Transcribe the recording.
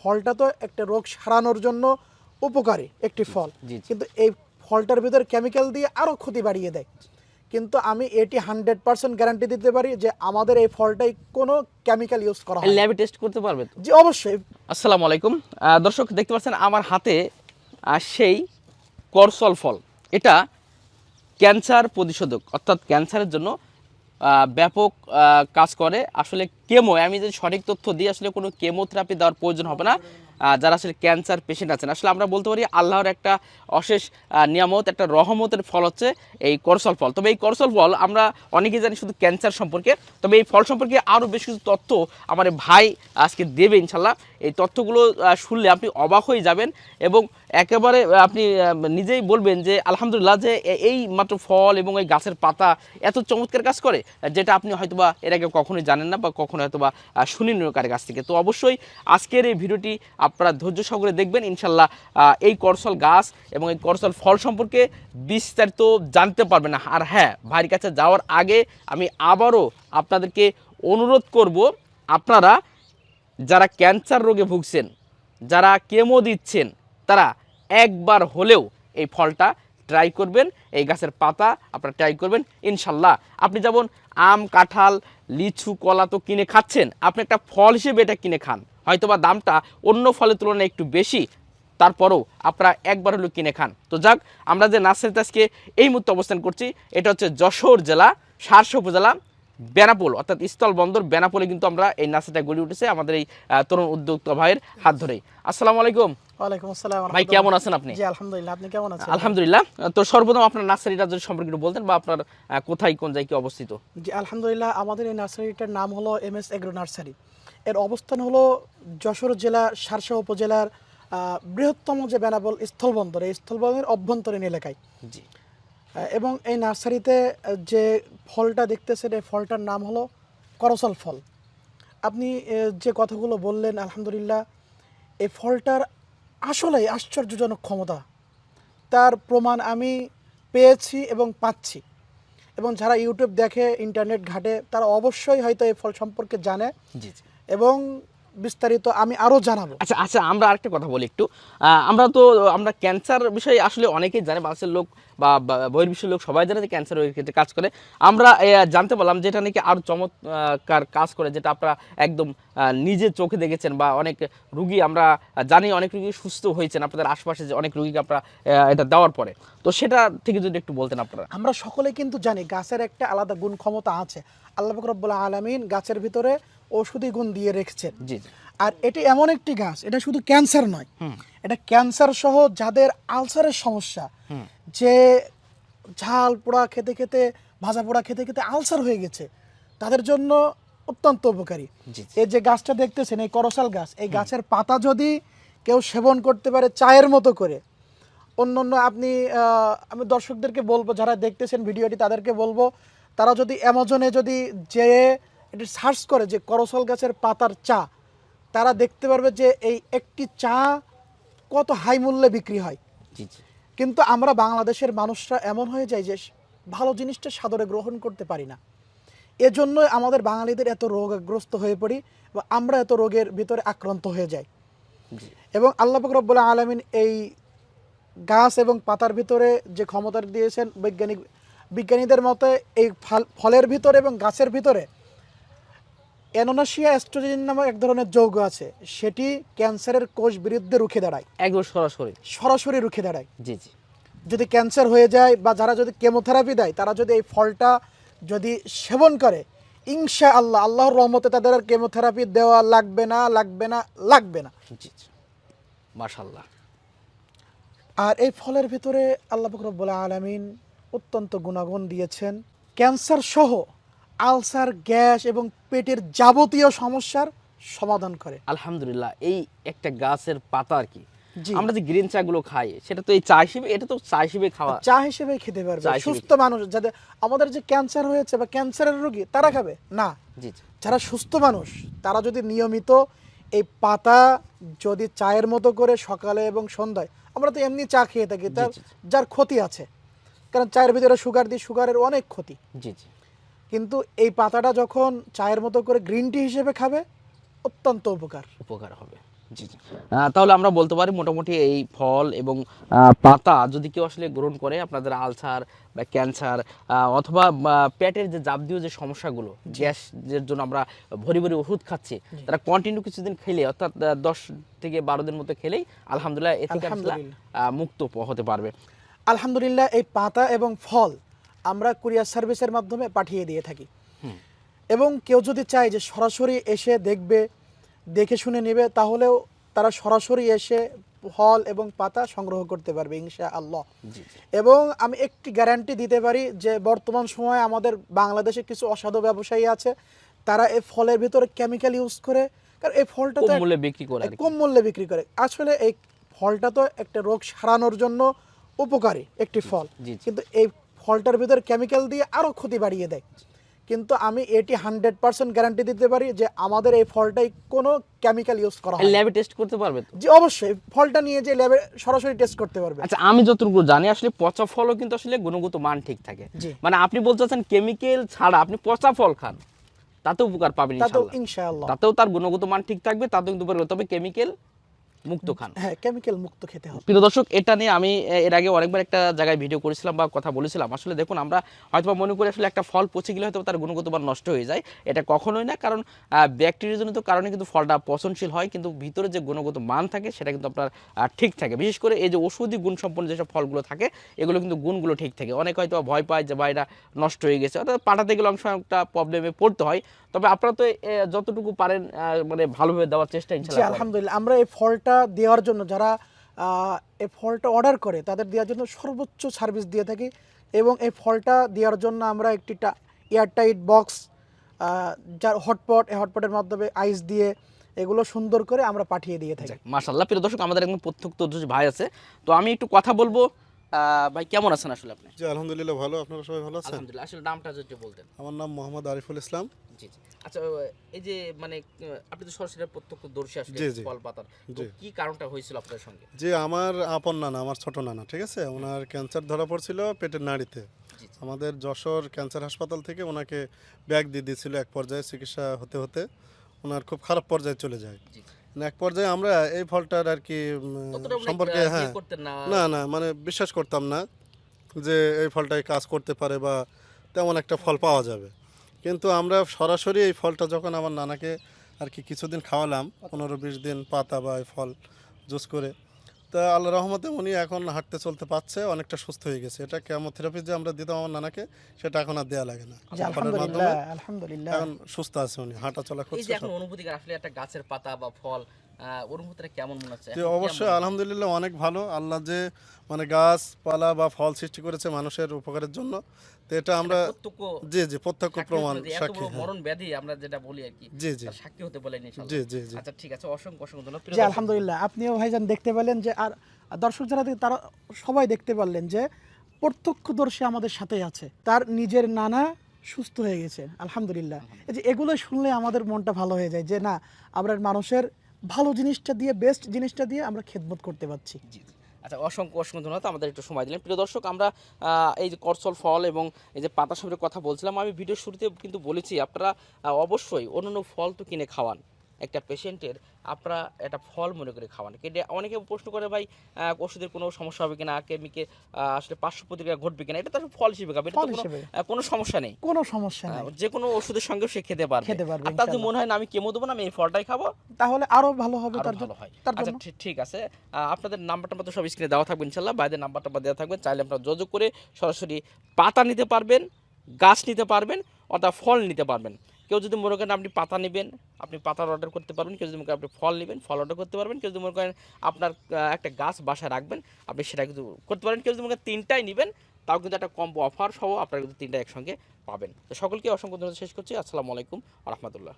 ফলটা তো একটা রোগ সারানোর জন্য উপকারী একটি ফল। কিন্তু এই ফলটার ভিতরে কেমিক্যাল দিয়ে আরও ক্ষতি বাড়িয়ে দেয়। কিন্তু আমি এটি হান্ড্রেড পার্সেন্ট গ্যারান্টি দিতে পারি যে আমাদের এই ফলটাই কোনো কেমিক্যাল ইউজ করা হয়। ল্যাবে টেস্ট করতে পারবে জি অবশ্যই। আসসালামু আলাইকুম। দর্শক দেখতে পাচ্ছেন আমার হাতে সেই করসল ফল। এটা ক্যান্সার প্রতিষেধক অর্থাৎ ক্যান্সারের জন্য ব্যাপক কাজ করে। আসলে কেমো আমি যদি সঠিক তথ্য দিই, আসলে কোনো কেমোথেরাপি দেওয়ার প্রয়োজন হবে না। যারা আসলে ক্যান্সার পেশেন্ট আছেন, আসলে আমরা বলতে পারি আল্লাহর একটা অশেষ নিয়ামত, একটা রহমতের ফল হচ্ছে এই করসল ফল। তবে এই করসল ফল আমরা অনেকেই জানি শুধু ক্যান্সার সম্পর্কে। তবে এই ফল সম্পর্কে আরও বেশ কিছু তথ্য আমার ভাই আজকে দেবে ইনশাল্লাহ। এই তথ্যগুলো শুনলে আপনি অবাক হয়ে যাবেন এবং একেবারে আপনি নিজেই বলবেন যে আলহামদুলিল্লাহ যে এই মাত্র ফল এবং এই গাছের পাতা এত চমৎকার কাজ করে, যেটা আপনি হয়তোবা এর আগে কখনোই জানেন না বা কখনো হয়তোবা শুনেন কার কাছ থেকে। তো অবশ্যই আজকের এই ভিডিওটি আপনারা ধৈর্য সহকারে দেখবেন, ইনশাল্লাহ এই করসল গাছ এবং এই করসল ফল সম্পর্কে বিস্তারিত জানতে পারবেন আর হ্যাঁ ভাইয়ের কাছে যাওয়ার আগে আমি আবারও আপনাদেরকে অনুরোধ করব, আপনারা যারা ক্যান্সার রোগে ভুগছেন, যারা কেমো দিচ্ছেন, তারা একবার হলেও এই ফলটা ট্রাই করবেন, এই গাছের পাতা আপনারা ট্রাই করবেন, ইনশাল্লাহ। আপনি যেমন আম, কাঁঠাল, লিচু, কলা তো কিনে খাচ্ছেন, আপনি একটা ফল হিসেবে এটা কিনে খান। হয়তোবা দামটা অন্য ফলের তুলনায় একটু বেশি, তারপরেও আপনারা একবার হলেও কিনে খান। তো যাক, আমরা যে নার্সারিতে আজকে এই মুহূর্তে অবস্থান করছি, এটা হচ্ছে যশোর জেলা সারসা উপজেলা বেনাপোল অর্থাৎ স্থল বন্দর বেনাপোলে কিন্তু আমরা এই নার্সারিটা গড়ে উঠেছে আমাদের এই তরুণ উদ্যোক্তা ভাইয়ের হাত ধরেই। আসসালামু আলাইকুম। ওয়ালাইকুম আসসালাম ভাই কেমন আছেন আপনি? জি আলহামদুলিল্লাহ আপনি কেমন আছেন? আলহামদুলিল্লাহ। তো সর্বপ্রথম আপনার নার্সারিটা যদি সম্পর্কে একটু বলতেন বা আপনার কোথায় কোন জায়গায় কি অবস্থিত? জি আলহামদুলিল্লাহ আমাদের এই নার্সারিটার নাম হলো এম এস এগ্রো নার্সারি। এর অবস্থান হলো যশোর জেলার সারসা উপজেলার বৃহত্তম যে বেনাবল স্থলবন্দর এই স্থলবন্দরের অভ্যন্তরীণ এলাকায়। জি। এবং এই নার্সারিতে যে ফলটা দেখতেছেন এই ফলটার নাম হলো করসল ফল। আপনি যে কথাগুলো বললেন আলহামদুলিল্লাহ এই ফলটার আসলেই আশ্চর্যজনক ক্ষমতা। তার প্রমাণ আমি পেয়েছি এবং পাচ্ছি। এবং যারা ইউটিউব দেখে ইন্টারনেট ঘাটে তারা অবশ্যই হয়তো এই ফল সম্পর্কে জানে। এবং বিস্তারিত আমি আরও জানাব। আচ্ছা আচ্ছা আমরা আরেকটা কথা বলি একটু। আমরা তো আমরা ক্যান্সার বিষয়ে আসলে অনেকেই জানে বাংলাদেশের লোক বা বহির্বিশ্বের লোক সবাই জানে যে ক্যান্সার ক্ষেত্রে কাজ করে। আমরা জানতে পারলাম যেটা নাকি আরও চমৎকার কাজ করে যেটা আপনারা একদম নিজে চোখে দেখেছেন বা অনেক রুগী আমরা জানি অনেক রুগী সুস্থ হয়েছেন আপনাদের আশপাশে যে অনেক রুগীকে আপনারা এটা দেওয়ার পরে। তো সেটা থেকে যদি একটু বলতেন আপনারা। আমরা সকলে কিন্তু জানি গাছের একটা আলাদা গুণ ক্ষমতা আছে। আল্লাহ রব্বুল আলমিন গাছের ভিতরে ঔষধি গুণ দিয়ে রেখেছেন। আর এটি এমন একটি গাছ এটা শুধু ক্যান্সার নয়। এটা ক্যান্সার সহ যাদের আলসারের সমস্যা যে ঝাল পোড়া খেতে খেতে ভাজা পোড়া খেতে খেতে আলসার হয়ে গেছে তাদের জন্য অত্যন্ত উপকারী। এই যে গাছটা দেখতেছেন এই করসাল গাছ এই গাছের পাতা যদি কেউ সেবন করতে পারে চায়ের মতো করে অন্য অন্য আপনি আমি দর্শকদেরকে বলব যারা দেখতেছেন ভিডিওটি তাদেরকে বলব তারা যদি অ্যামাজনে যদি যেয়ে এটি সার্চ করে যে করসল গাছের পাতার চা তারা দেখতে পারবে যে এই একটি চা কত হাই মূল্যে বিক্রি হয়। কিন্তু আমরা বাংলাদেশের মানুষরা এমন হয়ে যায় যে ভালো জিনিসটা সাদরে গ্রহণ করতে পারি না। এজন্যই আমাদের বাঙালিদের এত রোগগ্রস্ত হয়ে পড়ি বা আমরা এত রোগের ভিতরে আক্রান্ত হয়ে যাই। এবং আল্লাহ রব্বুল আলমিন এই গাছ এবং পাতার ভিতরে যে ক্ষমতা দিয়েছেন বৈজ্ঞানিক বিজ্ঞানীদের মতে এই ফলের ভিতরে এবং গাছের ভিতরে অ্যানোনাসিয়া অ্যাস্ট্রোজেন নামক এক ধরনের যৌগ আছে। সেটি ক্যান্সারের কোষ বিরুদ্ধে রুখে দাঁড়ায়। একদম সরাসরি। সরাসরি রুখে দাঁড়ায়। জি জি। যদি ক্যান্সার হয়ে যায় বা যারা যদি কেমোথেরাপি দেয় তারা যদি এই ফলটা যদি সেবন করে ইনশা আল্লাহ আল্লাহর রহমতে তাদের আর কেমোথেরাপি দেওয়া লাগবে না লাগবে না লাগবে না। জি জি। মাশাল্লাহ আর এই ফলের ভিতরে আল্লাহ ফকরবুল্লা আলমিন অত্যন্ত গুণাগুণ দিয়েছেন। ক্যান্সার সহ আলসার গ্যাস এবং পেটের যাবতীয় সমস্যার সমাধান করে। আলহামদুলিল্লাহ এই একটা গাছের পাতা আর কি। আমরা যে গ্রিন চা গুলো খাই সেটা তো এই চা হিসেবে এটা তো চা হিসেবে খাওয়া। চা হিসেবে খেতে পারবে সুস্থ মানুষ যাদের আমাদের যে ক্যান্সার হয়েছে বা ক্যান্সারের রোগী তারা খাবে? না। জি যারা সুস্থ মানুষ তারা যদি নিয়মিত এই পাতা যদি চায়ের মতো করে সকালে এবং সন্ধ্যায় আমরা তো এমনি চা খেয়ে থাকি তার। যার ক্ষতি আছে। কারণ চায়ের ভিতরে সুগার দিই সুগারের অনেক ক্ষতি। জি জি। কিন্তু এই পাতাটা যখন চায়ের মতো করে গ্রিন টি হিসেবে খাবে অত্যন্ত উপকার। উপকার হবে। জি জি। তাহলে আমরা বলতে পারি মোটামুটি এই ফল এবং পাতা যদি কেউ আসলে গ্রহণ করে আপনাদের আলসার বা ক্যান্সার অথবা পেটের যে জাতীয় যে সমস্যাগুলো গ্যাসের জন্য আমরা ভরি ভরি ওষুধ খাচ্ছি তারা কন্টিনিউ কিছুদিন খেলে অর্থাৎ দশ থেকে বারো দিন মতো খেলেই আলহামদুলিল্লাহ এ থেকে আলহামদুলিল্লাহ। মুক্ত হতে পারবে। আলহামদুলিল্লাহ এই পাতা এবং ফল আমরা কুরিয়ার সার্ভিসের মাধ্যমে পাঠিয়ে দিয়ে থাকি। এবং কেউ যদি চায় যে সরাসরি এসে দেখবে দেখে শুনে নেবে তাহলেও তারা সরাসরি এসে ফল এবং পাতা সংগ্রহ করতে পারবে ইনশা আল্লাহ এবং আমি একটি গ্যারান্টি দিতে পারি যে বর্তমান সময়ে আমাদের বাংলাদেশে কিছু অসাধু ব্যবসায়ী আছে তারা এই ফলের ভিতরে কেমিক্যাল ইউজ করে কারণ এই ফলটা তো মূল্যে বিক্রি করে কম মূল্যে বিক্রি করে। আসলে এই ফলটা তো একটা রোগ সারানোর জন্য উপকারী একটি ফল। কিন্তু এই ফলটার ভিতরে কেমিক্যাল দিয়ে আরও ক্ষতি বাড়িয়ে দেয়। কিন্তু আমি এটি হান্ড্রেড পার্সেন্ট গ্যারান্টি দিতে পারি যে আমাদের এই ফলটাই কোনো কেমিক্যাল ইউজ করা হয় ল্যাবে টেস্ট করতে পারবে তো? জি অবশ্যই। ফলটা নিয়ে যে ল্যাবে সরাসরি টেস্ট করতে পারবে। আচ্ছা আমি যতটুকু জানি আসলে পচা ফলও কিন্তু আসলে গুণগত মান ঠিক থাকে। মানে আপনি বলতে চাচ্ছেন কেমিক্যাল ছাড়া আপনি পচা ফল খান তাতেও উপকার পাবেন ইনশাআল্লাহ। তাতেও তার গুণগত মান ঠিক থাকবে তাতেও কিন্তু। তবে কেমিক্যাল মুক্ত খান। হ্যাঁ কেমিক্যাল মুক্ত খেতে হবে। প্রিয় দর্শক এটা নিয়ে আমি এর আগে অনেকবার একটা জায়গায় ভিডিও করেছিলাম বা কথা বলেছিলাম। আসলে দেখুন আমরা হয়তো মনে করি আসলে একটা ফল পচে গেলে হয়তো তার গুণগত মান নষ্ট হয়ে যায়। এটা কখনোই না কারণ ব্যাকটেরিয়াজনিত কারণে কিন্তু ফলটা পচনশীল হয় কিন্তু ভিতরে যে গুণগত মান থাকে সেটা কিন্তু আপনার ঠিক থাকে। বিশেষ করে এই যে ওষুধি গুণ সম্পন্ন যেসব ফলগুলো থাকে এগুলো কিন্তু গুণগুলো ঠিক থাকে। অনেক হয়তো ভয় পায় যে বা এটা নষ্ট হয়ে গেছে। অর্থাৎ পাঠাতে গেলে অংশ একটা প্রবলেমে পড়তে হয়। তবে আপনারা তো যতটুকু পারেন আহ, মানে ভালোভাবে দেওয়ার চেষ্টা ইনশাআল্লাহ আলহামদুলিল্লাহ। আমরা এই ফলটা দেওয়ার জন্য, যারা এই ফলটা অর্ডার করে, তাদের দেওয়ার জন্য সর্বোচ্চ সার্ভিস দিয়ে থাকি এবং এই ফলটা দেওয়ার জন্য আমরা একটি এয়ারটাইট বক্স যার হটপট এই হটপটের মাধ্যমে আইস দিয়ে এগুলো সুন্দর করে আমরা পাঠিয়ে দিয়ে থাকি। মাশাল্লাহ প্রিয় দর্শক, আমাদের একদম প্রত্যক্ষ ভাই আছে। তো আমি একটু কথা বলব। ভাই কেমন আছেন আসলে আপনি? জি আলহামদুলিল্লাহ ভালো। আপনারা সবাই ভালো আছেন? আলহামদুলিল্লাহ আসলে নামটা যদি বলতেন। আমার নাম মোহাম্মদ আরিফুল ইসলাম। জি জি। আচ্ছা এই যে মানে আপনি তো সরাসরি প্রত্যক্ষদর্শী আসলে। ফল পাতার তো কি কারণটা হয়েছিল আপনার সঙ্গে? যে আমার আপন নানা আমার ছোট নানা ঠিক আছে? ওনার ক্যান্সার ধরা পড়ছিল পেটের নাড়িতে। আমাদের যশোর ক্যান্সার হাসপাতাল থেকে ওনাকে ব্যাগ দিয়ে দিয়েছিল এক পর্যায়ে চিকিৎসা হতে হতে। ওনার খুব খারাপ পর্যায়ে চলে যায়। এক পর্যায়ে আমরা এই ফলটার আর কি সম্পর্কে ইয়ে হ্যাঁ না। না না মানে বিশ্বাস করতাম না যে এই ফলটায় কাজ করতে পারে বা তেমন একটা ফল পাওয়া যাবে। কিন্তু আমরা সরাসরি এই ফলটা যখন আমার নানাকে আর কি কিছুদিন খাওয়ালাম পনেরো বিশ দিন পাতা বা এই ফল জুস করে তা আল্লাহ রহমতে উনি এখন হাঁটতে চলতে পারছে অনেকটা সুস্থ হয়ে গেছে। এটা কেমোথেরাপি যে আমরা দিতাম আমার নানাকে সেটা এখন আর দেওয়া লাগে না। আলহামদুলিল্লাহ এখন সুস্থ আছে উনি হাঁটা চলা এই করছে যে এখন অনুভূতি আসলে একটা গাছের পাতা বা ফল অনুভূতিটা কেমন মনে হচ্ছে? যে অবশ্যই আলহামদুলিল্লাহ অনেক ভালো। আল্লাহ যে মানে গাছপালা বা ফল সৃষ্টি করেছে মানুষের উপকারের জন্য তো এটা আমরা জি জি প্রত্যক্ষ প্রমাণ সাক্ষী হ্যাঁ। মরণ ব্যাধি আমরা যেটা বলি আর কি জি জি। সাক্ষী হতে বলেন জি জি জি। আচ্ছা ঠিক আছে অসংখ্য অসংখ্য ধন্যবাদ। জি দর্শক, আলহামদুলিল্লাহ। আপনিও ভাইজান দেখতে পেলেন যে আর আর দর্শক যারা তারা সবাই দেখতে পারলেন যে প্রত্যক্ষদর্শী আমাদের সাথে আছে। তার নিজের নানা সুস্থ হয়ে গেছে আলহামদুলিল্লাহ। এই যে এগুলো শুনলে আমাদের মনটা ভালো হয়ে যায় যে না আমরা মানুষের ভালো জিনিসটা দিয়ে বেস্ট জিনিসটা দিয়ে আমরা খেদমত করতে পারছি। আচ্ছা অসংখ্য অসংখ্য ধন্যবাদ। আমাদের একটু সময় দিলেন। প্রিয় দর্শক, আমরা এই যে করসল ফল এবং এই যে পাতা সম্পর্কে কথা বলছিলাম, আমি ভিডিও শুরুতে কিন্তু বলেছি, আপনারা অবশ্যই অন্যান্য ফল তো কিনে খাওয়ান। একটা পেশেন্টের আপনারা একটা ফল মনে করে খাওয়ান। কিন্তু অনেকে প্রশ্ন করে ভাই ওষুধের কোনো সমস্যা হবে কিনা? কেমিকে আসলে পার্শ্ব প্রতিক্রিয়া ঘটবে কিনা? এটা তো ফল হিসেবে খাবে এটা কোনো- সমস্যা নেই। কোনো সমস্যা নেই। যে কোনো ওষুধের সঙ্গে সে খেতে পারবে। খেতে পারবে, তার যদি মনে হয় না আমি কেমো দেবো না আমি এই ফলটাই খাব তাহলে আরও ভালো হবে তার ভালো জন্য। হয়। আচ্ছা ঠিক- ঠিক আছে আপনাদের নাম্বারটা মতো সব স্ক্রিনে দেওয়া থাকবে ইনশাল্লাহ। বাইরের নাম্বারটা দেওয়া থাকবে। চাইলে আপনারা যোগাযোগ করে সরাসরি পাতা নিতে পারবেন গাছ নিতে পারবেন অর্থাৎ ফল নিতে পারবেন। কেউ যদি মনে করেন আপনি পাতা নেবেন, আপনি পাতার অর্ডার করতে পারবেন, কেউ যদি মনে করেন আপনি ফল নেবেন, ফল অর্ডার করতে পারবেন, কেউ যদি মনে করেন আপনার একটা গাছ বাসায় রাখবেন, আপনি সেটা কিন্তু করতে পারেন। কেউ যদি মনে করেন তিনটাই নেবেন, তাও কিন্তু একটা কম্বো অফার সহ আপনারা কিন্তু তিনটা একসঙ্গে পাবেন। তো সকলকে অসংখ্য ধন্যবাদ। শেষ করছি। আসসালামু আলাইকুম রহমতুল্লাহ।